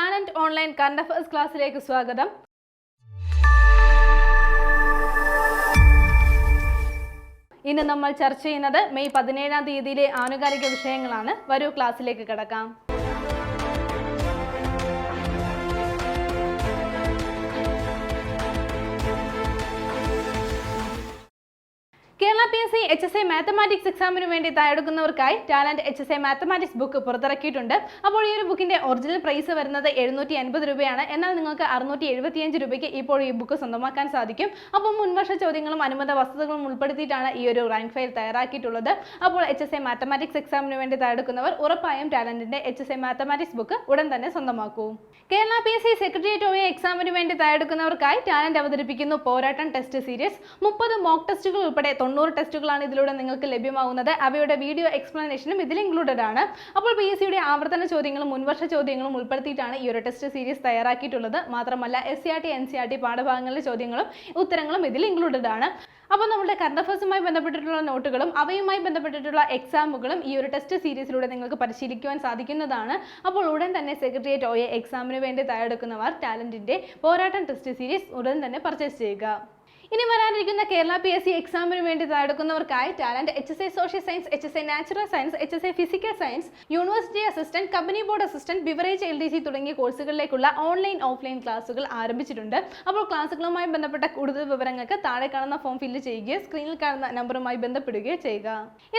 Talent online current affairs ക്ലാസ്സിലേക്ക് സ്വാഗതം. ഇന്ന് നമ്മൾ ചർച്ച ചെയ്യുന്നത് മെയ് പതിനേഴാം തീയതിയിലെ ആനുകാലിക വിഷയങ്ങളാണ്. വരൂ ക്ലാസ്സിലേക്ക് കിടക്കാം. P S C H S A mathematics എക്സാമിന് വേണ്ടി തയ്യാറെടുക്കുന്നവർക്കായി talent H S A mathematics book പുറത്തിറക്കിയിട്ടുണ്ട്. അപ്പോൾ ഈ ഒരു ബുക്കിന്റെ ഒറിജിനൽ പ്രൈസ് വരുന്നത് എഴുന്നൂറ്റി അൻപത് രൂപയാണ്. എന്നാൽ നിങ്ങൾക്ക് അറുന്നൂറ്റി എഴുപത്തിയഞ്ച് രൂപയ്ക്ക് ഇപ്പോൾ ഈ ബുക്ക് സ്വന്തമാക്കാൻ സാധിക്കും. അപ്പോൾ മുൻവർഷ ചോദ്യങ്ങളും അനുബന്ധ വസ്തുതകളും ഉൾപ്പെടുത്തിയിട്ടാണ് ഈ ഒരു റാങ്ക് ഫയൽ തയ്യാറാക്കിയിട്ടുള്ളത്. അപ്പോൾ എച്ച് എസ് എ മാത്തമാറ്റിക്സ് എക്സാമിന് വേണ്ടി തയ്യാറെടുക്കുന്നവർ ഉറപ്പായും ടാലന്റിന്റെ H S A mathematics book ഉടൻ തന്നെ സ്വന്തമാക്കൂ. Kerala P S C secretariat O എക്സാമിന് വേണ്ടി തയ്യാറെടുക്കുന്നവർക്കായി ടാലന്റ് അവതരിപ്പിക്കുന്നു പോരാട്ടം ടെസ്റ്റ് സീരീസ് മുപ്പത് മോക്ക് ടെസ്റ്റുകൾ ഉൾപ്പെടെ തൊണ്ണൂറ് ടെസ്റ്റുകളാണ് ഇതിലൂടെ നിങ്ങൾക്ക് ലഭ്യമാവുന്നത്. അവയുടെ വീഡിയോ എക്സ്പ്ലനേഷനും ഇതിൽ ഇൻക്ലൂഡഡ് ആണ്. അപ്പോൾ പി എസ് സിയുടെ ആവർത്തന ചോദ്യങ്ങളും മുൻവർഷ ചോദ്യങ്ങളും ഉൾപ്പെടുത്തിയിട്ടാണ് ഈ ഒരു ടെസ്റ്റ് സീരീസ് തയ്യാറാക്കിയിട്ടുള്ളത്. മാത്രമല്ല S C R T N C R T പാഠഭാഗങ്ങളിലെ ചോദ്യങ്ങളും ഉത്തരങ്ങളും ഇതിൽ ഇൻക്ലൂഡഡ് ആണ്. അപ്പോൾ നമ്മുടെ കറണ്ട് അഫേഴ്സുമായി ബന്ധപ്പെട്ടിട്ടുള്ള നോട്ടുകളും അവയുമായി ബന്ധപ്പെട്ടിട്ടുള്ള എക്സാമുകളും ഈ ഒരു ടെസ്റ്റ് സീരീസിലൂടെ നിങ്ങൾക്ക് പരിശീലിക്കുവാൻ സാധിക്കുന്നതാണ്. അപ്പോൾ ഉടൻ തന്നെ സെക്രട്ടേറിയറ്റ് ഒ എക്സാമിന് വേണ്ടി തയ്യാറെടുക്കുന്നവർ ടാലന്റിന്റെ പോരാട്ടം ടെസ്റ്റ് സീരീസ് ഉടൻ തന്നെ പർച്ചേസ് ചെയ്യുക. ഇനി വരാനിരിക്കുന്ന കേരള പി എസ് സി എക്സാമിന് വേണ്ടി തയ്യാറെടുക്കുന്നവർക്കായി talent H S A social science H S A natural science H S A physical science university assistant company board assistant beverage L D C തുടങ്ങിയ കോഴ്സുകളിലേക്കുള്ള online offline ക്ലാസുകൾ ആരംഭിച്ചിട്ടുണ്ട്. അപ്പോൾ ക്ലാസുകളുമായി ബന്ധപ്പെട്ട കൂടുതൽ വിവരങ്ങൾക്ക് താഴെ കാണുന്ന ഫോം ഫില്ല് ചെയ്യുകയോ സ്ക്രീനിൽ കാണുന്ന നമ്പറുമായി ബന്ധപ്പെടുകയോ ചെയ്യുക.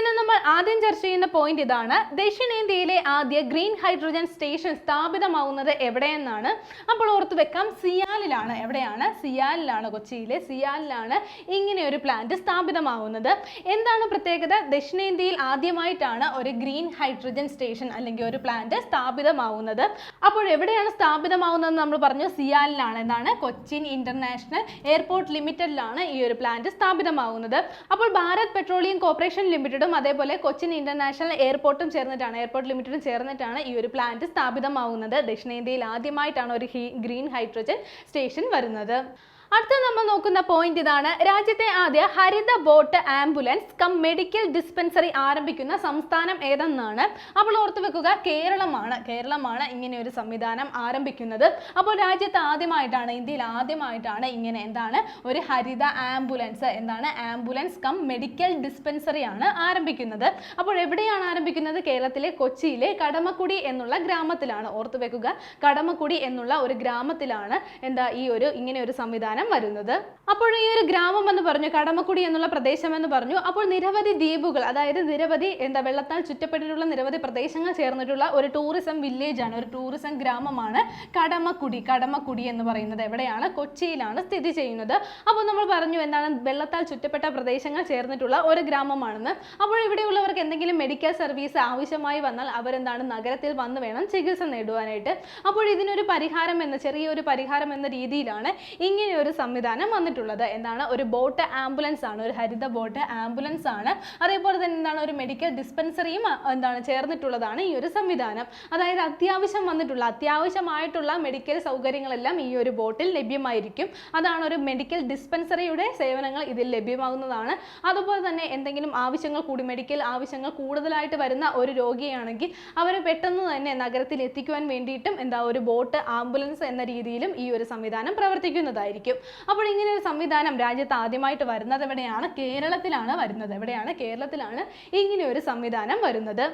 ഇന്ന് നമ്മൾ ആദ്യം ചർച്ച ചെയ്യുന്ന പോയിന്റ് ഇതാണ്. ദക്ഷിണേന്ത്യയിലെ ആദ്യ ഗ്രീൻ ഹൈഡ്രജൻ സ്റ്റേഷൻ സ്ഥാപിതമാവുന്നത് എവിടെയെന്നാണ്. അപ്പോൾ ഓർത്ത് വെക്കാം സിയാലിലാണ്. എവിടെയാണ്? സിയാലിലാണ് കൊച്ചിയിലെ സിയാലിലാണ് ഇങ്ങനെ ഒരു പ്ലാന്റ് സ്ഥാപിതമാവുന്നത്. എന്താണ് പ്രത്യേകത? ദക്ഷിണേന്ത്യയിൽ ആദ്യമായിട്ടാണ് ഒരു ഗ്രീൻ ഹൈഡ്രജൻ സ്റ്റേഷൻ അല്ലെങ്കിൽ ഒരു പ്ലാന്റ് സ്ഥാപിതമാവുന്നത്. അപ്പോൾ എവിടെയാണ് സ്ഥാപിതമാവുന്നത് നമ്മൾ പറഞ്ഞു? സിയാലിലാണ്. എന്താണ് കൊച്ചിൻ ഇന്റർനാഷണൽ എയർപോർട്ട് ലിമിറ്റഡിലാണ് ഈ ഒരു പ്ലാന്റ് സ്ഥാപിതമാവുന്നത്. അപ്പോൾ ഭാരത് പെട്രോളിയം കോർപ്പറേഷൻ ലിമിറ്റഡും അതേപോലെ കൊച്ചിൻ ഇന്റർനാഷണൽ എയർപോർട്ടും ചേർന്നിട്ടാണ് എയർപോർട്ട് ലിമിറ്റഡും ചേർന്നിട്ടാണ് ഈ ഒരു പ്ലാന്റ് സ്ഥാപിതമാവുന്നത്. ദക്ഷിണേന്ത്യയിൽ ആദ്യമായിട്ടാണ് ഒരു ഗ്രീൻ ഹൈഡ്രജൻ സ്റ്റേഷൻ വരുന്നത്. അടുത്ത നമ്മൾ നോക്കുന്ന പോയിന്റ് ഇതാണ്. രാജ്യത്തെ ആദ്യ ഹരിത boat ambulance cum medical dispensary ആരംഭിക്കുന്ന സംസ്ഥാനം ഏതെന്നാണ്? അപ്പോൾ ഓർത്തു വെക്കുക കേരളമാണ്. കേരളമാണ് ഇങ്ങനെ ഒരു സംവിധാനം ആരംഭിക്കുന്നത്. അപ്പോൾ രാജ്യത്ത് ആദ്യമായിട്ടാണ് ഇന്ത്യയിൽ ആദ്യമായിട്ടാണ് ഇങ്ങനെ എന്താണ്? ഒരു ഹരിത ആംബുലൻസ് എന്താണ്? ആംബുലൻസ് കം മെഡിക്കൽ ഡിസ്പെൻസറി ആണ് ആരംഭിക്കുന്നത്. അപ്പോൾ എവിടെയാണ് ആരംഭിക്കുന്നത്? കേരളത്തിലെ കൊച്ചിയിലെ കടമക്കുടി എന്നുള്ള ഗ്രാമത്തിലാണ്. ഓർത്തു വെക്കുക കടമക്കുടി എന്നുള്ള ഒരു ഗ്രാമത്തിലാണ് എന്താ ഈ ഒരു ഇങ്ങനെ ഒരു സംവിധാനം വരുന്നത്. അപ്പോൾ ഈ ഒരു ഗ്രാമം എന്ന് പറഞ്ഞു കടമക്കുടി എന്നുള്ള പ്രദേശം എന്ന് പറഞ്ഞു അപ്പോൾ നിരവധി ദ്വീപുകൾ അതായത് നിരവധി എന്താ വെള്ളത്താൽ ചുറ്റപ്പെട്ടിട്ടുള്ള നിരവധി പ്രദേശങ്ങൾ ചേർന്നിട്ടുള്ള ഒരു ടൂറിസം വില്ലേജ് ആണ് ഒരു ടൂറിസം ഗ്രാമമാണ് കടമക്കുടി. കടമക്കുടി എന്ന് പറയുന്നത് എവിടെയാണ്? കൊച്ചിയിലാണ് സ്ഥിതി ചെയ്യുന്നത്. അപ്പോൾ നമ്മൾ പറഞ്ഞു എന്താണ് വെള്ളത്താൽ ചുറ്റപ്പെട്ട പ്രദേശങ്ങൾ ചേർന്നിട്ടുള്ള ഒരു ഗ്രാമമാണെന്ന്. അപ്പോൾ ഇവിടെയുള്ളവർക്ക് എന്തെങ്കിലും മെഡിക്കൽ സർവീസ് ആവശ്യമായി വന്നാൽ അവരെന്താണ് നഗരത്തിൽ വന്നു വേണം ചികിത്സ നേടുവാനായിട്ട്. അപ്പോൾ ഇതിനൊരു പരിഹാരം എന്ന ചെറിയൊരു പരിഹാരം എന്ന രീതിയിലാണ് ഇങ്ങനെ സംവിധാനം വന്നിട്ടുള്ളത്. എന്താണ്? ഒരു ബോട്ട് ആംബുലൻസ് ആണ്. ഒരു ഹരിത ബോട്ട് ആംബുലൻസ് ആണ്. അതേപോലെ തന്നെ എന്താണ്? ഒരു മെഡിക്കൽ ഡിസ്പെൻസറിയും എന്താണ്? ചേർന്നിട്ടുള്ളതാണ് ഈ ഒരു സംവിധാനം. അതായത് അത്യാവശ്യം വന്നിട്ടുള്ള അത്യാവശ്യമായിട്ടുള്ള മെഡിക്കൽ സൗകര്യങ്ങളെല്ലാം ഈ ഒരു ബോട്ടിൽ ലഭ്യമായിരിക്കും. അതാണ് ഒരു മെഡിക്കൽ ഡിസ്പെൻസറിയുടെ സേവനങ്ങൾ ഇതിൽ ലഭ്യമാകുന്നതാണ്. അതുപോലെ തന്നെ എന്തെങ്കിലും ആവശ്യങ്ങൾ കൂടി മെഡിക്കൽ ആവശ്യങ്ങൾ കൂടുതലായിട്ട് വരുന്ന ഒരു രോഗിയാണെങ്കിൽ അവരെ പെട്ടെന്ന് തന്നെ നഗരത്തിൽ എത്തിക്കുവാൻ വേണ്ടിയിട്ടും എന്താ ഒരു ബോട്ട് ആംബുലൻസ് എന്ന രീതിയിലും ഈ ഒരു സംവിധാനം പ്രവർത്തിക്കുന്നതായിരിക്കും. അപ്പോൾ ഇങ്ങനെ ഒരു സംവിധാനം രാജ്യത്ത് ആദ്യമായിട്ട് വരുന്നത് എവിടെയാണ്? കേരളത്തിലാണ് വരുന്നത്. എവിടെയാണ്? കേരളത്തിലാണ് ഇങ്ങനെ ഒരു സംവിധാനം വരുന്നത്.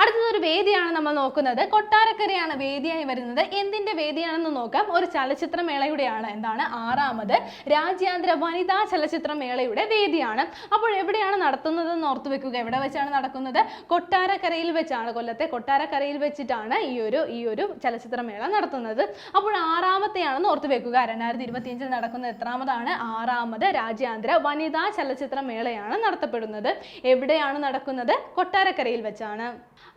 അടുത്തത് ഒരു വേദിയാണ് നമ്മൾ നോക്കുന്നത്. കൊട്ടാരക്കരയാണ് വേദിയായി വരുന്നത്. എന്തിന്റെ വേദിയാണെന്ന് നോക്കാം. ഒരു ചലച്ചിത്രമേളയുടെയാണ് എന്താണ്? ആറാമത് രാജ്യാന്തര വനിതാ ചലച്ചിത്രമേളയുടെ വേദിയാണ്. അപ്പോൾ എവിടെയാണ് നടത്തുന്നത് എന്ന് ഓർത്തു വെക്കുക. എവിടെ വെച്ചാണ് നടക്കുന്നത്? കൊട്ടാരക്കരയിൽ വെച്ചാണ്. കൊല്ലത്തെ കൊട്ടാരക്കരയിൽ വെച്ചിട്ടാണ് ഈ ഒരു ഈ ഒരു ചലച്ചിത്രമേള നടത്തുന്നത്. അപ്പോൾ ആറാമത്തെയാണെന്ന് ഓർത്തു വെക്കുക. രണ്ടായിരത്തി ഇരുപത്തിയഞ്ചിൽ നടക്കുന്ന എത്രാമതാണ്? ആറാമത് രാജ്യാന്തര വനിതാ ചലച്ചിത്ര മേളയാണ് നടത്തപ്പെടുന്നത്. എവിടെയാണ് നടക്കുന്നത്? കൊട്ടാരക്കരയിൽ വെച്ചാണ്.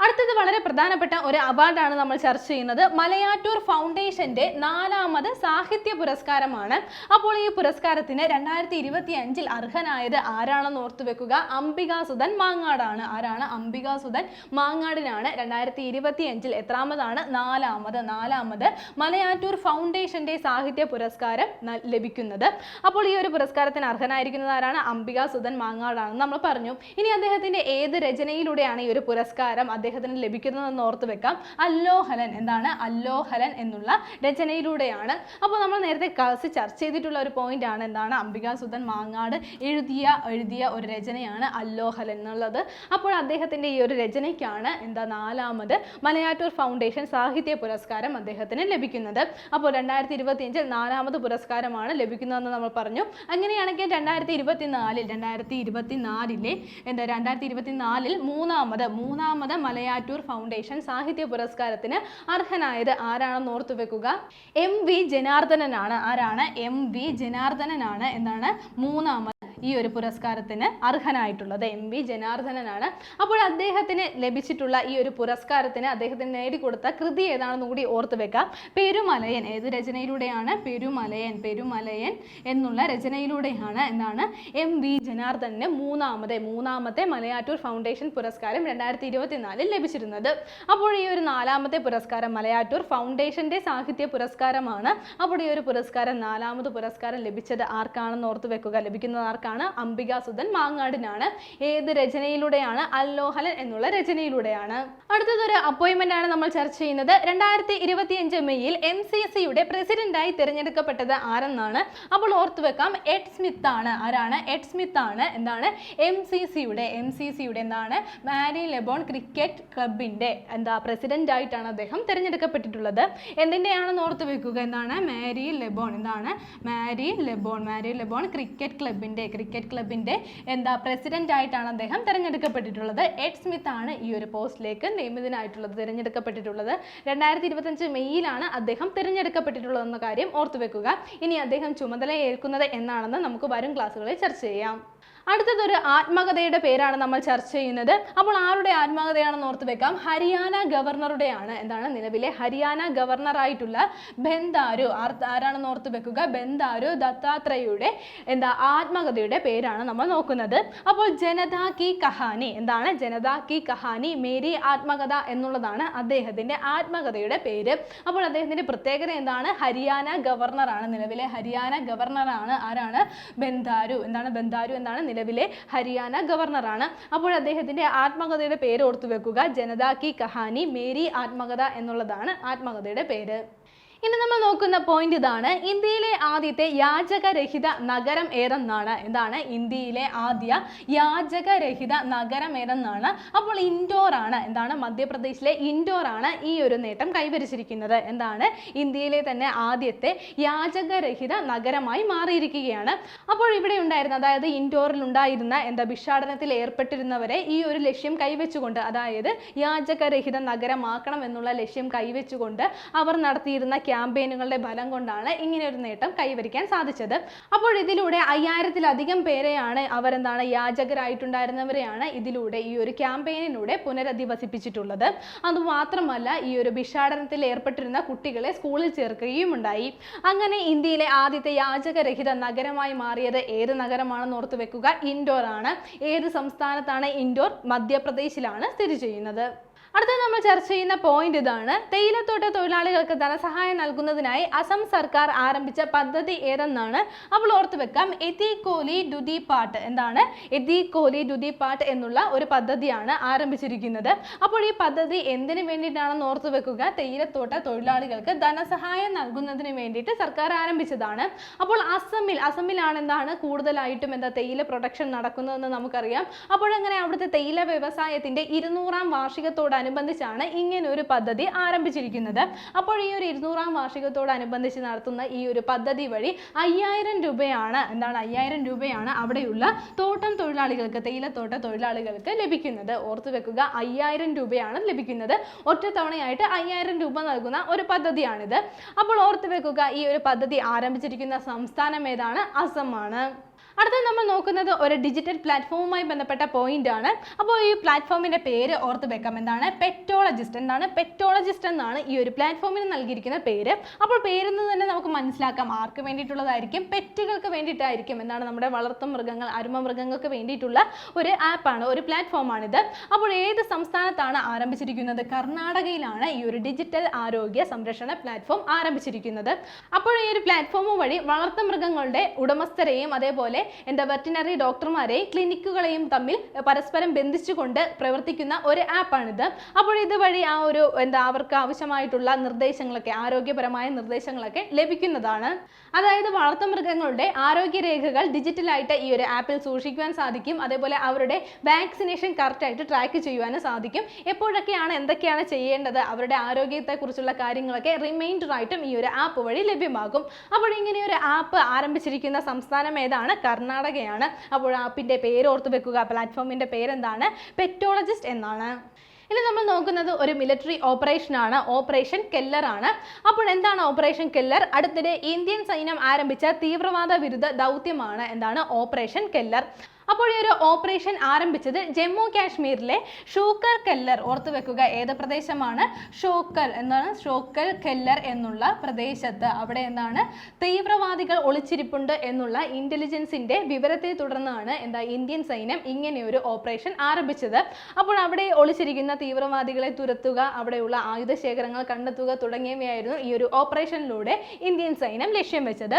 അടുത്തത് വളരെ പ്രധാനപ്പെട്ട ഒരു അവാർഡാണ് നമ്മൾ ചർച്ച ചെയ്യുന്നത്. മലയാറ്റൂർ ഫൗണ്ടേഷന്റെ നാലാമത് സാഹിത്യ പുരസ്കാരമാണ്. അപ്പോൾ ഈ പുരസ്കാരത്തിന് രണ്ടായിരത്തി ഇരുപത്തി അഞ്ചിൽ അർഹനായത് ആരാണെന്ന് ഓർത്തു വെക്കുക? അംബികാസുധൻ മാങ്ങാടാണ്. ആരാണ്? അംബികാസുധൻ മാങ്ങാടിനാണ്. രണ്ടായിരത്തി ഇരുപത്തി അഞ്ചിൽ എത്രാമതാണ്? നാലാമത്. നാലാമത് മലയാറ്റൂർ ഫൗണ്ടേഷന്റെ സാഹിത്യ പുരസ്കാരം ലഭിക്കുന്നത്. അപ്പോൾ ഈ ഒരു പുരസ്കാരത്തിന് അർഹനായിരിക്കുന്നത് ആരാണ്? അംബിക സുധൻ മാങ്ങാടാണ് നമ്മൾ പറഞ്ഞു. ഇനി അദ്ദേഹത്തിന്റെ ഏത് രചനയിലൂടെയാണ് ഈ ഒരു പുരസ്കാരം അദ്ദേഹത്തിന് ലഭിക്കുന്നതെന്ന് ഓർത്ത് വെക്കാം. അല്ലോഹലൻ എന്താണ്? അല്ലോഹലൻ എന്നുള്ള രചനയിലൂടെയാണ്. അപ്പോൾ നമ്മൾ നേരത്തെ ക്ലാസ് ചർച്ച ചെയ്തിട്ടുള്ള ഒരു പോയിന്റ് ആണ് എന്താണ്? അംബിക സുധൻ മാങ്ങാട് എഴുതിയ എഴുതിയ ഒരു രചനയാണ് അല്ലോഹലൻ എന്നുള്ളത്. അപ്പോൾ അദ്ദേഹത്തിന്റെ ഈ ഒരു രചനയ്ക്കാണ് എന്താ നാലാമത് മലയാറ്റൂർ ഫൗണ്ടേഷൻ സാഹിത്യ പുരസ്കാരം അദ്ദേഹത്തിന് ലഭിക്കുന്നത്. അപ്പോൾ രണ്ടായിരത്തി ഇരുപത്തിയഞ്ചിൽ നാലാമത് പുരസ്കാരമാണ് ലഭിക്കുന്നതെന്ന് നമ്മൾ പറഞ്ഞു. അങ്ങനെയാണെങ്കിൽ രണ്ടായിരത്തി ഇരുപത്തി നാലിൽ രണ്ടായിരത്തി ഇരുപത്തി നാലിലെ എന്താ രണ്ടായിരത്തി ഇരുപത്തി നാലിൽ മൂന്നാമത് മൂന്നാമത് മലയാറ്റൂർ ഫൗണ്ടേഷൻ സാഹിത്യ പുരസ്കാരത്തിന് അർഹനായത് ആരാണെന്ന് ഓർത്തു വെക്കുക? എം വി ജനാർദ്ദനനാണ്. ആരാണ്? എം വി ജനാർദ്ദനനാണ് എന്താണ് മൂന്നാമത് ഈ ഒരു പുരസ്കാരത്തിന് അർഹനായിട്ടുള്ളത് എം വി ജനാർദ്ദനനാണ്. അപ്പോൾ അദ്ദേഹത്തിന് ലഭിച്ചിട്ടുള്ള ഈ ഒരു പുരസ്കാരത്തിന് അദ്ദേഹത്തിന് നേടിക്കൊടുത്ത കൃതി ഏതാണെന്ന് കൂടി ഓർത്ത് വെക്കാം. പെരുമലയൻ ഏത് രചനയിലൂടെയാണ് പെരുമലയൻ പെരുമലയൻ എന്നുള്ള രചനയിലൂടെയാണ് എന്നാണ് എം വി ജനാർദ്ദനന് മൂന്നാമത്തെ മൂന്നാമത്തെ മലയാറ്റൂർ ഫൗണ്ടേഷൻ പുരസ്കാരം രണ്ടായിരത്തി ഇരുപത്തിനാലിൽ ലഭിച്ചിരുന്നത്. അപ്പോൾ ഈ ഒരു നാലാമത്തെ പുരസ്കാരം മലയാറ്റൂർ ഫൗണ്ടേഷന്റെ സാഹിത്യ പുരസ്കാരമാണ്. അപ്പോൾ ഈ ഒരു പുരസ്കാരം നാലാമത് പുരസ്കാരം ലഭിച്ചത് ആർക്കാണെന്ന് ഓർത്ത് വെക്കുക? ലഭിക്കുന്നത് ആർക്കാണ്? അംബിക സുധൻ മാങ്ങാടിനാണ്. ഏത് രചനയിലൂടെയാണ് അല്ലോഹലൻ എന്നുള്ള രചനയിലൂടെയാണ്. അടുത്തതൊരു അപ്പോയിന്റ്മെന്റ് ആണ് നമ്മൾ ചർച്ച ചെയ്യുന്നത്. രണ്ടായിരത്തി ഇരുപത്തിയഞ്ച് മെയ്യിൽ എം സി സിയുടെ പ്രസിഡന്റായി തിരഞ്ഞെടുക്കപ്പെട്ടത് ആരെന്നാണ്? അപ്പോൾ ഓർത്തു വെക്കാം എഡ് സ്മിത്ത് ആണ്. ആരാണ്? എഡ് സ്മിത്ത് ആണ്. എന്താണ്? എം സി സിയുടെ എം സി സിയുടെ എന്താണ്? മാരി ലെബോൺ ക്രിക്കറ്റ് ക്ലബിന്റെ എന്താ പ്രസിഡന്റ് ആയിട്ടാണ് അദ്ദേഹം തിരഞ്ഞെടുക്കപ്പെട്ടിട്ടുള്ളത്. എന്തിന്റെയാണെന്ന് ഓർത്ത് വെക്കുക. എന്താണ്? മാരി ലെബോൺ. എന്താണ്? മാരി ലെബോൺ മാരി ലെബോൺ ക്രിക്കറ്റ് ക്ലബിന്റെ ക്രിക്കറ്റ് ക്ലബിന്റെ എന്താ പ്രസിഡന്റ് ആയിട്ടാണ് അദ്ദേഹം തിരഞ്ഞെടുക്കപ്പെട്ടിട്ടുള്ളത്. എഡ് സ്മിത്ത് ആണ് ഈ ഒരു പോസ്റ്റിലേക്ക് നിയമിതനായിട്ടുള്ളത് തിരഞ്ഞെടുക്കപ്പെട്ടിട്ടുള്ളത്. രണ്ടായിരത്തി ഇരുപത്തഞ്ച് മെയ്യിലാണ് അദ്ദേഹം തിരഞ്ഞെടുക്കപ്പെട്ടിട്ടുള്ളതെന്ന കാര്യം ഓർത്തുവെക്കുക. ഇനി അദ്ദേഹം ചുമതല ഏൽക്കുന്നത് എന്നാണെന്ന് നമുക്ക് വരും ക്ലാസ്സുകളിൽ ചർച്ച ചെയ്യാം. അടുത്തതൊരു ആത്മകഥയുടെ പേരാണ് നമ്മൾ ചർച്ച ചെയ്യുന്നത്. അപ്പോൾ ആരുടെ ആത്മകഥയാണെന്ന് ഓർത്ത് വെക്കാം. ഹരിയാന ഗവർണറുടെയാണ് എന്താണ് നിലവിലെ ഹരിയാന ഗവർണറായിട്ടുള്ള ബന്ദാരു ആരാണെന്ന് ഓർത്ത് വെക്കുക? ബന്ദാരു ദത്താത്രേയയുടെ എന്താ ആത്മകഥയുടെ പേരാണ് നമ്മൾ നോക്കുന്നത്. അപ്പോൾ ജനതാ കി കഹാനി എന്താണ്? ജനതാ കി കഹാനി മേരി ആത്മകഥ എന്നുള്ളതാണ് അദ്ദേഹത്തിന്റെ ആത്മകഥയുടെ പേര്. അപ്പോൾ അദ്ദേഹത്തിന്റെ പ്രത്യേകത എന്താണ്? ഹരിയാന ഗവർണറാണ്. നിലവിലെ ഹരിയാന ഗവർണറാണ് ആരാണ്? ബന്ദാരു എന്താണ്? ബന്ദാരു എന്നാണ് നിലവിലെ ഹരിയാന ഗവർണറാണ്. അപ്പോൾ അദ്ദേഹത്തിന്റെ ആത്മകഥയുടെ പേര് ഓർത്തു വെക്കുക ജനതാ കി കഹാനി മേരി ആത്മകഥ എന്നുള്ളതാണ് ആത്മകഥയുടെ പേര്. ഇനി നമ്മൾ നോക്കുന്ന പോയിന്റ് ഇതാണ്. ഇന്ത്യയിലെ ആദ്യത്തെ യാചകരഹിത നഗരം ഏതെന്നാണ്? എന്താണ്? ഇന്ത്യയിലെ ആദ്യ യാചകരഹിത നഗരം ഏതെന്നാണ്? അപ്പോൾ ഇൻഡോർ ആണ്. എന്താണ്? മധ്യപ്രദേശിലെ ഇൻഡോർ ആണ് ഈ ഒരു നേട്ടം കൈവരിച്ചിരിക്കുന്നത്. എന്താണ്? ഇന്ത്യയിലെ തന്നെ ആദ്യത്തെ യാചകരഹിത നഗരമായി മാറിയിരിക്കുകയാണ്. അപ്പോൾ ഇവിടെ ഉണ്ടായിരുന്ന അതായത് ഇൻഡോറിൽ ഉണ്ടായിരുന്ന എന്താ ഭിക്ഷാടനത്തിൽ ഏർപ്പെട്ടിരുന്നവരെ ഈ ഒരു ലക്ഷ്യം കൈവച്ചുകൊണ്ട് അതായത് യാചകരഹിത നഗരമാക്കണം എന്നുള്ള ലക്ഷ്യം കൈവച്ചുകൊണ്ട് അവർ നടത്തിയിരുന്ന ക്യാമ്പയിനുകളുടെ ഫലം കൊണ്ടാണ് ഇങ്ങനെ ഒരു നേട്ടം കൈവരിക്കാൻ സാധിച്ചത്. അപ്പോൾ ഇതിലൂടെ അയ്യായിരത്തിലധികം പേരെയാണ് അവരെന്താണ് യാചകരായിട്ടുണ്ടായിരുന്നവരെയാണ് ഇതിലൂടെ ഈ ഒരു ക്യാമ്പയിനിലൂടെ പുനരധിവസിപ്പിച്ചിട്ടുള്ളത്. അതുമാത്രമല്ല ഈ ഒരു ഭിക്ഷാടനത്തിൽ ഏർപ്പെട്ടിരുന്ന കുട്ടികളെ സ്കൂളിൽ ചേർക്കുകയും ഉണ്ടായി അങ്ങനെ ഇന്ത്യയിലെ ആദ്യത്തെ യാചകരഹിത നഗരമായി മാറിയത് ഏത് നഗരമാണെന്ന് ഓർത്തു വെക്കുക? ഇൻഡോർ ആണ്. ഏത് സംസ്ഥാനത്താണ് ഇൻഡോർ? മധ്യപ്രദേശിലാണ് സ്ഥിതി ചെയ്യുന്നത്. അടുത്ത നമ്മൾ ചർച്ച ചെയ്യുന്ന പോയിന്റ് ഇതാണ്. തേയിലത്തോട്ട തൊഴിലാളികൾക്ക് ധനസഹായം നൽകുന്നതിനായി അസം സർക്കാർ ആരംഭിച്ച പദ്ധതി ഏതെന്നാണ്? അപ്പോൾ ഓർത്ത് വെക്കാം. എതി കോലി ഡുദി പാട്ട് എന്താണ്? എതി കോലി ഡുദി പാട്ട് എന്നുള്ള ഒരു പദ്ധതിയാണ് ആരംഭിച്ചിരിക്കുന്നത്. അപ്പോൾ ഈ പദ്ധതി എന്തിനു വേണ്ടിയിട്ടാണെന്ന് ഓർത്ത് വെക്കുക. തേയിലത്തോട്ട തൊഴിലാളികൾക്ക് ധനസഹായം നൽകുന്നതിന് വേണ്ടിയിട്ട് സർക്കാർ ആരംഭിച്ചതാണ്. അപ്പോൾ അസമിൽ അസമിലാണ് എന്താണ് കൂടുതലായിട്ടും എന്താ തേയില പ്രൊഡക്ഷൻ നടക്കുന്നതെന്ന് നമുക്കറിയാം. അപ്പോഴങ്ങനെ അവിടുത്തെ തേയില വ്യവസായത്തിന്റെ ഇരുന്നൂറാം വാർഷികത്തോടനുബന്ധിച്ചാണ് ഇങ്ങനെ ഒരു പദ്ധതി ആരംഭിച്ചിരിക്കുന്നത്. അപ്പോൾ ഈ ഒരു ഇരുന്നൂറാം വാർഷികത്തോടനുബന്ധിച്ച് നടത്തുന്ന ഈ ഒരു പദ്ധതി വഴി അയ്യായിരം രൂപയാണ് എന്താണ് അയ്യായിരം രൂപയാണ് അവിടെയുള്ള തോട്ടം തൊഴിലാളികൾക്ക് തേയിലത്തോട്ട തൊഴിലാളികൾക്ക് ലഭിക്കുന്നത്. ഓർത്തു വെക്കുക അയ്യായിരം രൂപയാണ് ലഭിക്കുന്നത്. ഒറ്റത്തവണയായിട്ട് അയ്യായിരം രൂപ നൽകുന്ന ഒരു പദ്ധതിയാണിത്. അപ്പോൾ ഓർത്തു വെക്കുക ഈ ഒരു പദ്ധതി ആരംഭിച്ചിരിക്കുന്ന സംസ്ഥാനം ഏതാണ്? അസമാണ് അടുത്തത് നമ്മൾ നോക്കുന്നത് ഒരു ഡിജിറ്റൽ പ്ലാറ്റ്ഫോമുമായി ബന്ധപ്പെട്ട പോയിന്റ് ആണ്. അപ്പോൾ ഈ പ്ലാറ്റ്ഫോമിന്റെ പേര് ഓർത്ത് വെക്കാം. എന്താണ്? പെറ്റോളജിസ്റ്റ് എന്താണ് പെറ്റോളജിസ്റ്റ് എന്നാണ് ഈ ഒരു പ്ലാറ്റ്ഫോമിന് നൽകിയിരിക്കുന്ന പേര്. അപ്പോൾ പേരിൽ നിന്ന് തന്നെ നമുക്ക് മനസ്സിലാക്കാം. ആർക്ക് വേണ്ടിയിട്ടുള്ളതായിരിക്കും? പെറ്റുകൾക്ക് വേണ്ടിയിട്ടായിരിക്കും എന്താണ് നമ്മുടെ വളർത്തു മൃഗങ്ങൾ അരുമ മൃഗങ്ങൾക്ക് വേണ്ടിയിട്ടുള്ള ഒരു ആപ്പാണ് ഒരു പ്ലാറ്റ്ഫോമാണിത് അപ്പോൾ ഏത് സംസ്ഥാനത്താണ് ആരംഭിച്ചിരിക്കുന്നത്? കർണാടകയിലാണ് ഈ ഒരു ഡിജിറ്റൽ ആരോഗ്യ സംരക്ഷണ പ്ലാറ്റ്ഫോം ആരംഭിച്ചിരിക്കുന്നത്. അപ്പോൾ ഈ ഒരു പ്ലാറ്റ്ഫോം വഴി വളർത്തു മൃഗങ്ങളുടെ ഉടമസ്ഥരെയും അതേപോലെ എന്താ വെറ്റിനറി ഡോക്ടർമാരെ ക്ലിനിക്കുകളെയും തമ്മിൽ പരസ്പരം ബന്ധിച്ചുകൊണ്ട് പ്രവർത്തിക്കുന്ന ഒരു ആപ്പാണിത്. അപ്പോൾ ഇതുവഴി ആ ഒരു എന്താ അവർക്ക് ആവശ്യമായിട്ടുള്ള നിർദ്ദേശങ്ങളൊക്കെ ആരോഗ്യപരമായ നിർദ്ദേശങ്ങളൊക്കെ ലഭിക്കുന്നതാണ്. അതായത് വളർത്തുമൃഗങ്ങളുടെ ആരോഗ്യരേഖകൾ ഡിജിറ്റലായിട്ട് ഈ ഒരു ആപ്പിൽ സൂക്ഷിക്കുവാൻ സാധിക്കും. അതേപോലെ അവരുടെ വാക്സിനേഷൻ കറക്റ്റായിട്ട് ട്രാക്ക് ചെയ്യുവാനും സാധിക്കും. എപ്പോഴൊക്കെയാണ് എന്തൊക്കെയാണ് ചെയ്യേണ്ടത് അവരുടെ ആരോഗ്യത്തെക്കുറിച്ചുള്ള കാര്യങ്ങളൊക്കെ റിമൈൻഡർ ആയിട്ടും ഈ ഒരു ആപ്പ് വഴി ലഭ്യമാകും. അപ്പോൾ ഇങ്ങനെ ഒരു ആപ്പ് ആരംഭിച്ചിരിക്കുന്ന സംസ്ഥാനം ഏതാണ്? കർണാടകയാണ്. അപ്പോൾ ആപ്പിന്റെ പേര് ഓർത്ത് വെക്കുക. പ്ലാറ്റ്ഫോമിന്റെ പേരെന്താണ്? പെറ്റോളജിസ്റ്റ് എന്നാണ്. ഇനി നമ്മൾ നോക്കുന്നത് ഒരു മിലിറ്ററി ഓപ്പറേഷൻ ആണ്. ഓപ്പറേഷൻ കെല്ലർ ആണ്. അപ്പോൾ എന്താണ് ഓപ്പറേഷൻ കെല്ലർ? അടുത്തിടെ ഇന്ത്യൻ സൈന്യം ആരംഭിച്ച തീവ്രവാദ വിരുദ്ധ ദൗത്യമാണ്. എന്താണ്? Operation Keller. അപ്പോൾ ഈ ഒരു ഓപ്പറേഷൻ ആരംഭിച്ചത് ജമ്മു കാശ്മീരിലെ ഷൂക്കർ കെല്ലർ ഓർത്തു വെക്കുക. ഏത് പ്രദേശമാണ്? ഷോക്കർ എന്താണ് ഷോക്കൽ കെല്ലർ എന്നുള്ള പ്രദേശത്ത്. അവിടെ എന്താണ്? തീവ്രവാദികൾ ഒളിച്ചിരിപ്പുണ്ട് എന്നുള്ള ഇന്റലിജൻസിന്റെ വിവരത്തെ തുടർന്നാണ് എന്താ ഇന്ത്യൻ സൈന്യം ഇങ്ങനെ ഒരു ഓപ്പറേഷൻ ആരംഭിച്ചത്. അപ്പോൾ അവിടെ ഒളിച്ചിരിക്കുന്ന തീവ്രവാദികളെ തുരത്തുക അവിടെയുള്ള ആയുധ ശേഖരങ്ങൾ കണ്ടെത്തുക തുടങ്ങിയവയായിരുന്നു ഈ ഒരു ഓപ്പറേഷനിലൂടെ ഇന്ത്യൻ സൈന്യം ലക്ഷ്യം വെച്ചത്.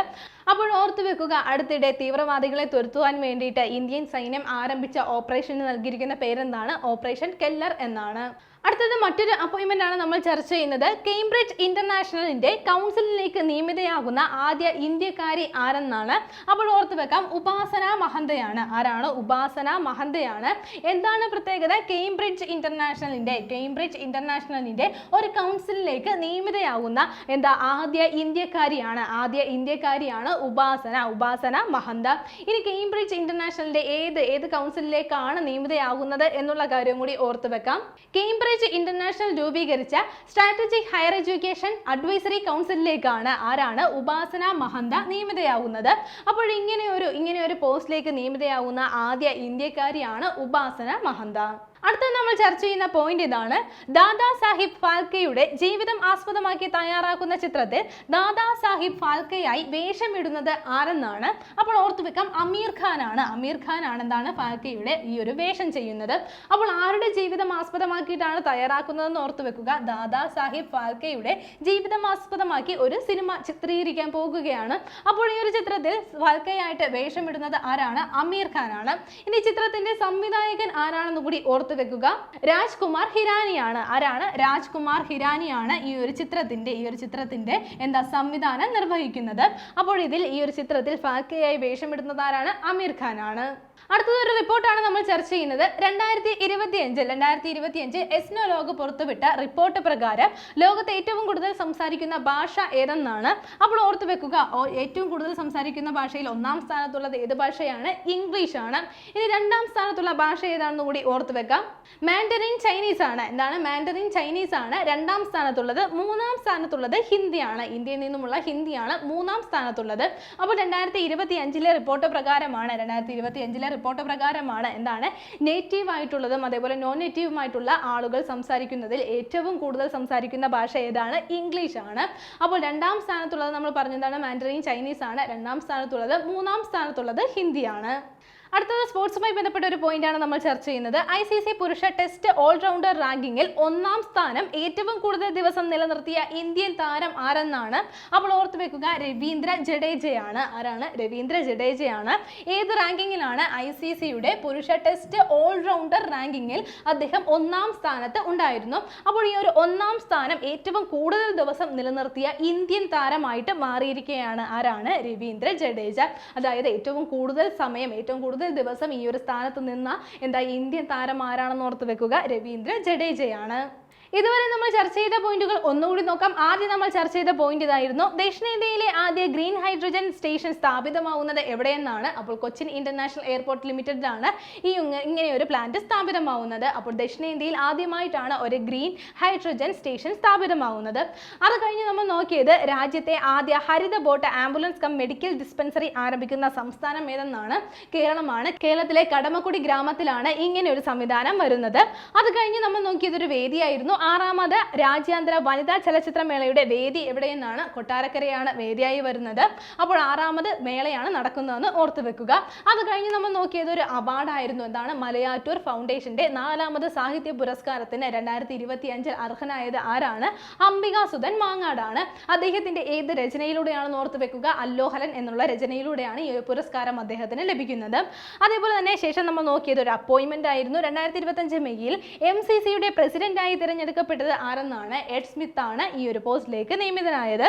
അപ്പോൾ ഓർത്തു വെക്കുക അടുത്തിടെ തീവ്രവാദികളെ തുരത്തുവാൻ വേണ്ടിയിട്ട് ഇന്ത്യൻ സൈന്യം ആരംഭിച്ച ഓപ്പറേഷന് നൽകിയിരിക്കുന്ന പേരെന്താണ്? ഓപ്പറേഷൻ കെല്ലർ എന്നാണ്. അടുത്തത് മറ്റൊരു അപ്പോയിൻമെന്റ് ആണ് നമ്മൾ ചർച്ച ചെയ്യുന്നത്. കേംബ്രിഡ്ജ് ഇന്റർനാഷണലിന്റെ കൗൺസിലിലേക്ക് നിയമിതയാകുന്ന ആദ്യ ഇന്ത്യക്കാരി ആരെന്നാണ്? അപ്പോൾ ഓർത്ത് വെക്കാം ഉപാസന മഹന്തയാണ്. ആരാണ്? ഉപാസന മഹന്തയാണ്. എന്താണ് പ്രത്യേകത? കേംബ്രിഡ്ജ് ഇന്റർനാഷണലിന്റെ കേംബ്രിഡ്ജ് ഇന്റർനാഷണലിന്റെ ഒരു കൗൺസിലിലേക്ക് നിയമിതയാകുന്ന എന്താ? ആദ്യ ഇന്ത്യക്കാരിയാണ്. ആദ്യ ഇന്ത്യക്കാരിയാണ് ഉപാസന ഉപാസന മഹന്ത. ഇനി കേംബ്രിഡ്ജ് ഇന്റർനാഷണലിന്റെ ഏത് ഏത് കൗൺസിലിലേക്കാണ് നിയമിതയാകുന്നത് എന്നുള്ള കാര്യം കൂടി ഓർത്ത് വെക്കാം. കേംബ്രിഡ്ജ് ഇന്റർനാഷണൽ രൂപീകരിച്ച സ്ട്രാറ്റജിക് ഹയർ എഡ്യൂക്കേഷൻ അഡ്വൈസറി കൗൺസിലിലേക്കാണ് ആരാണ് ഉപാസന മഹന്ത നിയമിതയാകുന്നത് അപ്പോൾ ഇങ്ങനെ ഒരു ഇങ്ങനെ ഒരു പോസ്റ്റിലേക്ക് നിയമിതയാകുന്ന ആദ്യ ഇന്ത്യക്കാരിയാണ് ഉപാസന മഹന്ത. അടുത്ത നമ്മൾ ചർച്ച ചെയ്യുന്ന പോയിന്റ് ഇതാണ്. ദാദാ സാഹിബ് ഫാൽക്കെയുടെ ജീവിതം ആസ്പദമാക്കി തയ്യാറാക്കുന്ന ചിത്രത്തിൽ ദാദാ സാഹിബ് ഫാൽക്കെയായി വേഷമിടുന്നത് ആരെന്നാണ്? അപ്പോൾ ഓർത്തു വെക്കാം അമീർ ഖാൻ ആണ് അമീർ ഖാൻ ആണ് എന്താണ് ഫാൽക്കെയുടെ ഈ ഒരു വേഷം ചെയ്യുന്നത്. അപ്പോൾ ആരുടെ ജീവിതം ആസ്പദമാക്കിയിട്ടാണ് തയ്യാറാക്കുന്നതെന്ന് ഓർത്തു വെക്കുക. ദാദാ സാഹിബ് ഫാൽക്കെയുടെ ജീവിതം ആസ്പദമാക്കി ഒരു സിനിമ ചിത്രീകരിക്കാൻ പോകുകയാണ്. അപ്പോൾ ഈ ഒരു ചിത്രത്തിൽ ഫാൽക്കെയായിട്ട് വേഷമിടുന്നത് ആരാണ്? അമീർ ഖാൻ ആണ് ഇനി ചിത്രത്തിന്റെ സംവിധായകൻ ആരാണെന്ന് കൂടി ഓർത്തു വെക്കുക. രാജ്കുമാർ ഹിരാനിയാണ്. ആരാണ്? രാജ്കുമാർ ഹിരാനിയാണ് ഈ ഒരു ചിത്രത്തിന്റെ ഈ ഒരു ചിത്രത്തിന്റെ എന്താ സംവിധാനം നിർവഹിക്കുന്നത്. അപ്പോൾ ഇതിൽ ഈ ഒരു ചിത്രത്തിൽ ഫാക്കയായി വേഷമിടുന്നത് ആരാണ്? അമീർ ഖാൻ ആണ് അടുത്തത് ഒരു റിപ്പോർട്ടാണ് നമ്മൾ ചർച്ച ചെയ്യുന്നത്. രണ്ടായിരത്തി ഇരുപത്തി അഞ്ച് രണ്ടായിരത്തി ഇരുപത്തി അഞ്ച് എസ്നോ ലോഗ് പുറത്തുവിട്ട റിപ്പോർട്ട് പ്രകാരം ലോകത്ത് ഏറ്റവും കൂടുതൽ സംസാരിക്കുന്ന ഭാഷ ഏതെന്നാണ്? അപ്പോൾ ഓർത്തു വെക്കുക ഏറ്റവും കൂടുതൽ സംസാരിക്കുന്ന ഭാഷയിൽ ഒന്നാം സ്ഥാനത്തുള്ളത് ഏത് ഭാഷയാണ്? ഇംഗ്ലീഷ് ആണ് ഇനി രണ്ടാം സ്ഥാനത്തുള്ള ഭാഷ ഏതാണെന്ന് കൂടി ഓർത്തു വെക്കാം. മാൻഡറിൻ ചൈനീസ് ആണ്. എന്താണ്? മാൻഡറിൻ ചൈനീസ് ആണ്. രണ്ടാം സ്ഥാനത്തുള്ളത്. മൂന്നാം സ്ഥാനത്തുള്ളത് ഹിന്ദിയാണ്. ഇന്ത്യയിൽ നിന്നുമുള്ള ഹിന്ദിയാണ് മൂന്നാം സ്ഥാനത്തുള്ളത്. അപ്പോൾ രണ്ടായിരത്തി ഇരുപത്തി അഞ്ചിലെ റിപ്പോർട്ട് പ്രകാരമാണ്. രണ്ടായിരത്തി ഇരുപത്തി അഞ്ചിലെ റിപ്പോർട്ട് പ്രകാരമാണ് എന്താണ്? നേറ്റീവ് ആയിട്ടുള്ളതും അതേപോലെ നോൺ നേറ്റീവുമായിട്ടുള്ള ആളുകൾ സംസാരിക്കുന്നതിൽ ഏറ്റവും കൂടുതൽ സംസാരിക്കുന്ന ഭാഷ ഏതാണ്? ഇംഗ്ലീഷ് ആണ്. അപ്പോൾ രണ്ടാം സ്ഥാനത്തുള്ളത് നമ്മൾ പറഞ്ഞതാണ് മാൻഡറിൻ ചൈനീസ് ആണ്. രണ്ടാം സ്ഥാനത്തുള്ളത് മൂന്നാം സ്ഥാനത്തുള്ളത് ഹിന്ദിയാണ്. അടുത്തത് സ്പോർട്സുമായി ബന്ധപ്പെട്ട ഒരു പോയിന്റ് ആണ് നമ്മൾ ചർച്ച ചെയ്യുന്നത്. ഐ സി സി പുരുഷ ടെസ്റ്റ് ഓൾറൗണ്ടർ റാങ്കിങ്ങിൽ ഒന്നാം സ്ഥാനം ഏറ്റവും കൂടുതൽ ദിവസം നിലനിർത്തിയ ഇന്ത്യൻ താരം ആരെന്നാണ്? അപ്പോൾ ഓർത്ത് വെക്കുക രവീന്ദ്ര ജഡേജയാണ്. ആരാണ്? രവീന്ദ്ര ജഡേജയാണ്. ഏത് റാങ്കിങ്ങിലാണ് ഐ സി സിയുടെ പുരുഷ ടെസ്റ്റ് ഓൾറൗണ്ടർ റാങ്കിങ്ങിൽ അദ്ദേഹം ഒന്നാം സ്ഥാനത്ത് ഉണ്ടായിരുന്നു? അപ്പോൾ ഈ ഒരു ഒന്നാം സ്ഥാനം ഏറ്റവും കൂടുതൽ ദിവസം നിലനിർത്തിയ ഇന്ത്യൻ താരമായിട്ട് മാറിയിരിക്കുകയാണ്. ആരാണ്? രവീന്ദ്ര ജഡേജ. അതായത് ഏറ്റവും കൂടുതൽ സമയം ഏറ്റവും കൂടുതൽ ദിവസം ഈ ഒരു സ്ഥാനത്ത് നിന്ന എന്താ ഇന്ത്യൻ താരം ആരാണെന്ന് ഓർത്ത് വെക്കുക? രവീന്ദ്ര ജഡേജയാണ്. ഇതുവരെ നമ്മൾ ചർച്ച ചെയ്ത പോയിന്റുകൾ ഒന്നുകൂടി നോക്കാം. ആദ്യം നമ്മൾ ചർച്ച ചെയ്ത പോയിന്റ് ഇതായിരുന്നു. ദക്ഷിണേന്ത്യയിലെ ആദ്യ ഗ്രീൻ ഹൈഡ്രജൻ സ്റ്റേഷൻ സ്ഥാപിതമാവുന്നത് എവിടെയെന്നാണ്? അപ്പോൾ കൊച്ചിൻ ഇന്റർനാഷണൽ എയർപോർട്ട് ലിമിറ്റഡിലാണ് ഈ ഇങ്ങനെ ഒരു പ്ലാന്റ് സ്ഥാപിതമാവുന്നത്. അപ്പോൾ ദക്ഷിണേന്ത്യയിൽ ആദ്യമായിട്ടാണ് ഒരു ഗ്രീൻ ഹൈഡ്രജൻ സ്റ്റേഷൻ സ്ഥാപിതമാവുന്നത്. അത് കഴിഞ്ഞ് നമ്മൾ നോക്കിയത് രാജ്യത്തെ ആദ്യ ഹരിത boat ambulance cum medical dispensary ആരംഭിക്കുന്ന സംസ്ഥാനം ഏതെന്നാണ്? കേരളമാണ്. കേരളത്തിലെ കടമക്കുടി ഗ്രാമത്തിലാണ് ഇങ്ങനെ ഒരു സംവിധാനം വരുന്നത്. അത് കഴിഞ്ഞ് നമ്മൾ നോക്കിയത് ഒരു വേദിയായിരുന്നു. ആറാമത് രാജ്യാന്തര വനിതാ ചലച്ചിത്രമേളയുടെ വേദി എവിടെയെന്നാണ് കൊട്ടാരക്കരയാണ് വേദിയായി വരുന്നത്. അപ്പോൾ ആറാമത് മേളയാണ് നടക്കുന്നതെന്ന് ഓർത്തു വെക്കുക. അത് കഴിഞ്ഞ് നമ്മൾ നോക്കിയത് ഒരു അവാർഡായിരുന്നു. എന്താണ്? മലയാറ്റൂർ ഫൗണ്ടേഷന്റെ നാലാമത് സാഹിത്യ പുരസ്കാരത്തിന് രണ്ടായിരത്തി ഇരുപത്തി അഞ്ചിൽ അർഹനായത് ആരാണ്? അംബികാസുധൻ മാങ്ങാടാണ്. അദ്ദേഹത്തിന്റെ ഏത് രചനയിലൂടെയാണെന്ന് ഓർത്തു വെക്കുക. അല്ലോഹലൻ എന്നുള്ള രചനയിലൂടെയാണ് ഈ പുരസ്കാരം അദ്ദേഹത്തിന് ലഭിക്കുന്നത്. അതേപോലെ തന്നെ ശേഷം നമ്മൾ നോക്കിയത് ഒരു അപ്പോയിന്റ്മെന്റ് ആയിരുന്നു. രണ്ടായിരത്തി ഇരുപത്തി അഞ്ച് മെയ്യിൽ എം സി സിയുടെ പ്രസിഡന്റായി തിരഞ്ഞെടുക്കപ്പെട്ടത് ആരെന്നാണ്? എഡ് സ്മിത്ത് ആണ് ഈ ഒരു പോസ്റ്റിലേക്ക് നിയമിതനായത്.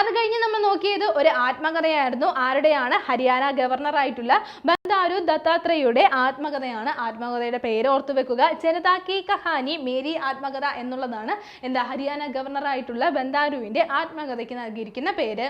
അത് കഴിഞ്ഞ് നമ്മൾ നോക്കിയത് ഒരു ആത്മകഥയായിരുന്നു. ആരുടെയാണ്? ഹരിയാന ഗവർണർ ആയിട്ടുള്ള ബന്ദാരു ദത്താത്രേയുടെ ആത്മകഥയാണ്. ആത്മകഥയുടെ പേര് ഓർത്തു വെക്കുക. ജനതാ കി കഹാനി മേരി ആത്മകഥ എന്നുള്ളതാണ് എന്താ ഹരിയാന ഗവർണർ ആയിട്ടുള്ള ബന്ദാരുവിന്റെ ആത്മകഥയ്ക്ക് നൽകിയിരിക്കുന്ന പേര്.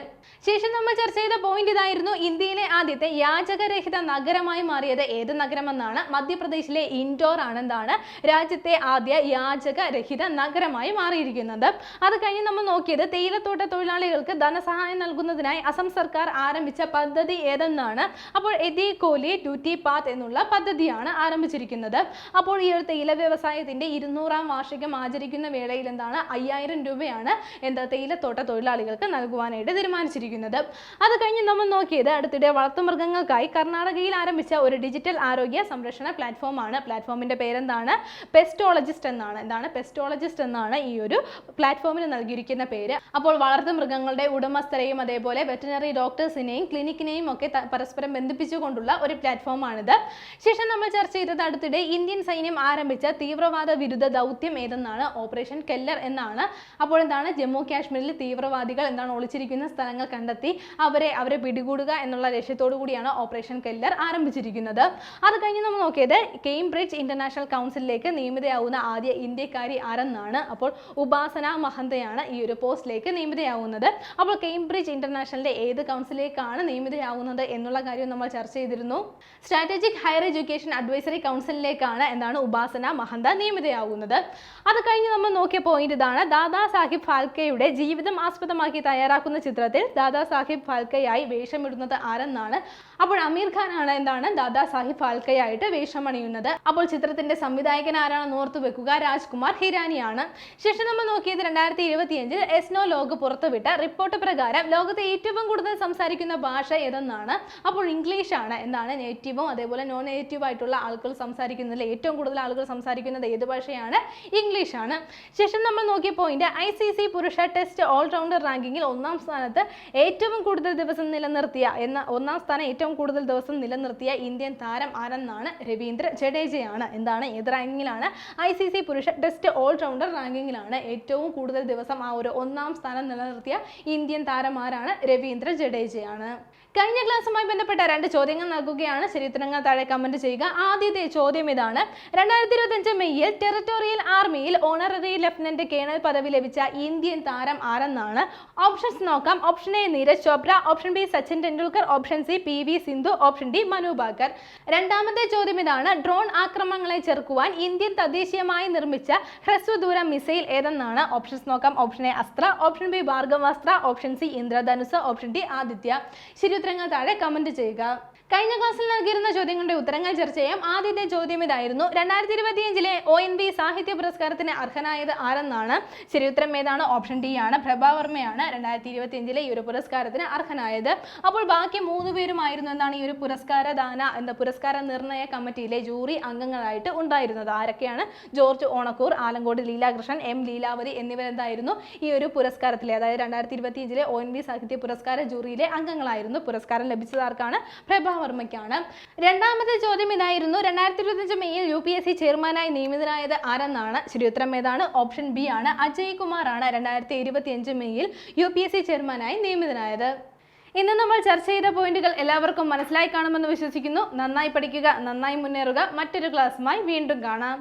ശേഷം നമ്മൾ ചർച്ച ചെയ്ത പോയിന്റ് ഇതായിരുന്നു ഇന്ത്യയിലെ ആദ്യത്തെ യാചകരഹിത നഗരമായി മാറിയത് ഏത് നഗരമെന്നാണ്? മധ്യപ്രദേശിലെ ഇൻഡോർ ആണ് എന്താണ് രാജ്യത്തെ ആദ്യ യാചകരഹിത നഗരമായി മാറിയിരിക്കുന്നത്. അത് കഴിഞ്ഞ് നമ്മൾ നോക്കിയത് തേയിലത്തോട്ട തൊഴിലാളികൾക്ക് ധനസഹായം നൽകുന്നതിനായി അസം സർക്കാർ ആരംഭിച്ച പദ്ധതി ഏതെന്നാണ്? അപ്പോൾ എതി കോലി ഡ്യൂട്ടി പാത്ത് എന്നുള്ള പദ്ധതിയാണ് ആരംഭിച്ചിരിക്കുന്നത്. അപ്പോൾ ഈ ഒരു തേയില വ്യവസായത്തിന്റെ ഇരുന്നൂറാം വാർഷികം ആചരിക്കുന്ന വേളയിൽ എന്താണ്? അയ്യായിരം രൂപയാണ് എന്താ തേയിലത്തോട്ട തൊഴിലാളികൾക്ക് നൽകുവാനായിട്ട് തീരുമാനിച്ചിരിക്കുന്നത്. അത് കഴിഞ്ഞ് നമ്മൾ നോക്കിയത് അടുത്തിടെ വളർത്തുമൃഗങ്ങൾക്കായി കർണാടകയിൽ ആരംഭിച്ച ഒരു ഡിജിറ്റൽ ആരോഗ്യ സംരക്ഷണ പ്ലാറ്റ്ഫോമാണ്. പ്ലാറ്റ്ഫോമിന്റെ പേരെന്താണ്? പെസ്റ്റോളജിസ്റ്റ് എന്നാണ്. എന്താണ്? പെസ്റ്റോളജിസ്റ്റ് എന്നാണ് ഈ ഒരു പ്ലാറ്റ്ഫോമിന് നൽകിയിരിക്കുന്ന പേര്. അപ്പോൾ വളർത്തു മൃഗങ്ങളുടെ ഉടമസ്ഥരെയും അതേപോലെ വെറ്റിനറി ഡോക്ടേഴ്സിനെയും ക്ലിനിക്കിനെയും ഒക്കെ പരസ്പരം ബന്ധിപ്പിച്ചുകൊണ്ടുള്ള ഒരു പ്ലാറ്റ്ഫോമാണിത് ശേഷം നമ്മൾ ചർച്ച ചെയ്തത് അടുത്തിടെ ഇന്ത്യൻ സൈന്യം ആരംഭിച്ച തീവ്രവാദ വിരുദ്ധ ദൗത്യം ഏതെന്നാണ്? ഓപ്പറേഷൻ കെല്ലർ എന്നാണ്. അപ്പോൾ എന്താണ്? ജമ്മു കാശ്മീരിൽ തീവ്രവാദികൾ എന്താണ് ഒളിച്ചിരിക്കുന്ന സ്ഥലങ്ങൾ കണ്ടെത്തി അവരെ അവരെ പിടികൂടുക എന്നുള്ള ലക്ഷ്യത്തോടു കൂടിയാണ് ഓപ്പറേഷൻ കെല്ലർ ആരംഭിച്ചിരിക്കുന്നത്. അത് കഴിഞ്ഞ് നമ്മൾ നോക്കിയത് കേംബ്രിഡ്ജ് ഇന്റർനാഷണൽ കൗൺസിലിലേക്ക് നിയമിതയാവുന്ന ആദ്യ ഇന്ത്യക്കാരി ആരെന്നാണ് അപ്പോൾ ഉപാസന മഹന്തയാണ് ഈ ഒരു പോസ്റ്റിലേക്ക് നിയമിതയാവുന്നത്. അപ്പോൾ കേംബ്രിഡ്ജ് ഇന്റർനാഷണലിന്റെ ഏത് കൗൺസിലേക്കാണ് നിയമിതയാവുന്നത് എന്നുള്ള കാര്യം നമ്മൾ ചർച്ച ചെയ്തിരുന്നു. സ്ട്രാറ്റജിക് ഹയർ എഡ്യൂക്കേഷൻ അഡ്വൈസറി കൗൺസിലിലേക്കാണ് എന്താണ് ഉപാസന മഹന്ത നിയമിതയാവുന്നത്. അത് കഴിഞ്ഞ് നമ്മൾ നോക്കിയ പോയിന്റ് ഇതാണ്. ദാദാ സാഹിബ് ഫാൽക്കെയുടെ ജീവിതം ആസ്പദമാക്കി തയ്യാറാക്കുന്ന ചിത്രത്തിൽ ദാദാ സാഹിബ് ഫാൽക്കെയായി വേഷമിടുന്നത് ആരെന്നാണ്? അപ്പോൾ അമീർ ഖാൻ ആണ് എന്താണ് ദാദാ സാഹിബ് ഫാൽക്കെയായിട്ട് വേഷമണിയുന്നത്. അപ്പോൾ ചിത്രത്തിന്റെ സംവിധായകൻ ആരാണെന്ന് ഓർത്തു വെക്കുക? രാജ്കുമാർ ഹിരാനിയാണ് ശേഷം നമ്മൾ നോക്കിയത് രണ്ടായിരത്തി ഇരുപത്തിയഞ്ചിൽ എസ്നോ ലോഗ് പുറത്തുവിട്ട റിപ്പോർട്ട് പ്രകാരം ലോകത്തെ ഏറ്റവും കൂടുതൽ സംസാരിക്കുന്ന ഭാഷ ഏതെന്നാണ്? അപ്പോൾ ഇംഗ്ലീഷ് ആണ് എന്താണ് നേറ്റീവും അതേപോലെ നോൺ നേറ്റീവ് ആയിട്ടുള്ള ആളുകൾ സംസാരിക്കുന്നതിൽ ഏറ്റവും കൂടുതൽ ആളുകൾ സംസാരിക്കുന്നത് ഏത് ഭാഷയാണ്? ഇംഗ്ലീഷ് ആണ് ശേഷം നമ്മൾ നോക്കിയ പോയിന്റ് ഐ സി സി പുരുഷ ടെസ്റ്റ് ഓൾറൗണ്ടർ റാങ്കിങ്ങിൽ ഒന്നാം സ്ഥാനത്ത് ഏറ്റവും കൂടുതൽ ദിവസം നിലനിർത്തിയ എന്ന ഒന്നാം സ്ഥാനം ഏറ്റവും കൂടുതൽ ദിവസം നിലനിർത്തിയ ഇന്ത്യൻ താരം ആരെന്നാണ്? രവീന്ദ്ര ജഡേജയാണ്. എന്താണ്? ഏത് റാങ്കിങ്ങിലാണ് ഐ സി സി പുരുഷ ടെസ്റ്റ് ഓൾറൗണ്ടർ റാങ്കിങ്ങിലാണ് ഏറ്റവും കൂടുതൽ ദിവസം ആ ഒരു ഒന്നാം സ്ഥാനം നിലനിർത്തിയ ഇന്ത്യൻ താരമാരാണ് രവീന്ദ്ര ജഡേജയാണ്. കഴിഞ്ഞ ക്ലാസ്സുമായി ബന്ധപ്പെട്ട രണ്ട് ചോദ്യങ്ങൾ നൽകുകയാണ്. ശരിത്രങ്ങൾ താഴെ കമന്റ് ചെയ്യുക. ആദ്യത്തെ ചോദ്യം ഇതാണ്. രണ്ടായിരത്തി ഇരുപത്തഞ്ച് മെയ്യിൽ ടെറിട്ടോറിയൽ ആർമിയിൽ ഓണററി ലെഫ്റ്റനന്റ് കേണൽ പദവി ലഭിച്ച ഇന്ത്യൻ താരം ആരെന്നാണ്? ഓപ്ഷൻസ് നോക്കാം. Option A Neeraj Chopra. Option B Sachin Tendulkar. Option C P V Sindhu. Option D Manu രണ്ടാമത്തെ ചോദ്യം ഇതാണ്. ഡ്രോൺ ആക്രമണങ്ങളെ ചെറുക്കുവാൻ ഇന്ത്യൻ തദ്ദേശീയമായി നിർമ്മിച്ച ഹ്രസ്വദൂര മിസൈൽ ഏതെന്നാണ്? ഓപ്ഷൻസ് നോക്കാം. Option A Astra. Option B Bhargavastra option C Indradhanush. Option D Aditya. ശരിയുത്തരങ്ങൾ താഴെ കമന്റ് ചെയ്യുക. കഴിഞ്ഞ ക്ലാസ്സിൽ നൽകിയിരുന്ന ചോദ്യങ്ങളുടെ ഉത്തരങ്ങൾ ചർച്ച ചെയ്യാം. ആദ്യത്തെ ചോദ്യം ഇതായിരുന്നു. രണ്ടായിരത്തി ഇരുപത്തിയഞ്ചിലെ ഒ എൻ വി സാഹിത്യ പുരസ്കാരത്തിന് അർഹനായത് ആരെന്നാണ്? ശരി ഉത്തരം ഏതാണ്? ഓപ്ഷൻ ഡി ആണ്. പ്രഭാവർമ്മയാണ് രണ്ടായിരത്തി ഇരുപത്തിയഞ്ചിലെ ഈ ഒരു പുരസ്കാരത്തിന് അർഹനായത്. അപ്പോൾ ബാക്കി മൂന്ന് പേരുമായിരുന്നു എന്നാണ് ഈ ഒരു പുരസ്കാര ദാന എന്ന പുരസ്കാര നിർണയ കമ്മിറ്റിയിലെ ജൂറി അംഗങ്ങളായിട്ട് ഉണ്ടായിരുന്നത്. ആരൊക്കെയാണ്? ജോർജ് ഓണക്കൂർ ആലങ്കോട് ലീലാകൃഷ്ണൻ എം ലീലാവതി എന്നിവരെന്തായിരുന്നു ഈ ഒരു പുരസ്കാരത്തിലെ അതായത് രണ്ടായിരത്തി ഇരുപത്തിയഞ്ചിലെ ഒ എൻ വി സാഹിത്യ പുരസ്കാര ജൂറിയിലെ അംഗങ്ങളായിരുന്നു. പുരസ്കാരം ലഭിച്ചത് ആർക്കാണ്? പ്രഭാവർമ്മയ്ക്കാണ് രണ്ടാമത്തെ ചോദ്യം ഇതായിരുന്നു. രണ്ടായിരത്തി ഇരുപത്തിയഞ്ച് മെയ്യിൽ യു പി എസ് സി ചെയർമാനായി നിയമിതനായത് ആരെന്നാണ്? ശരി ഉത്തരം ഏതാണ്? ഓപ്ഷൻ ബി ആണ്. അജയ് ആണ് രണ്ടായിരത്തി ഇരുപത്തിയഞ്ച് മെയ്യിൽ യു പി എസ് സി ചെയർമാനായി നിയമിതനായത്. ഇന്ന് നമ്മൾ ചർച്ച ചെയ്ത പോയിന്റുകൾ എല്ലാവർക്കും മനസ്സിലായി കാണുമെന്ന് വിശ്വസിക്കുന്നു. നന്നായി പഠിക്കുക നന്നായി മുന്നേറുക. മറ്റൊരു ക്ലാസ്സുമായി വീണ്ടും കാണാം.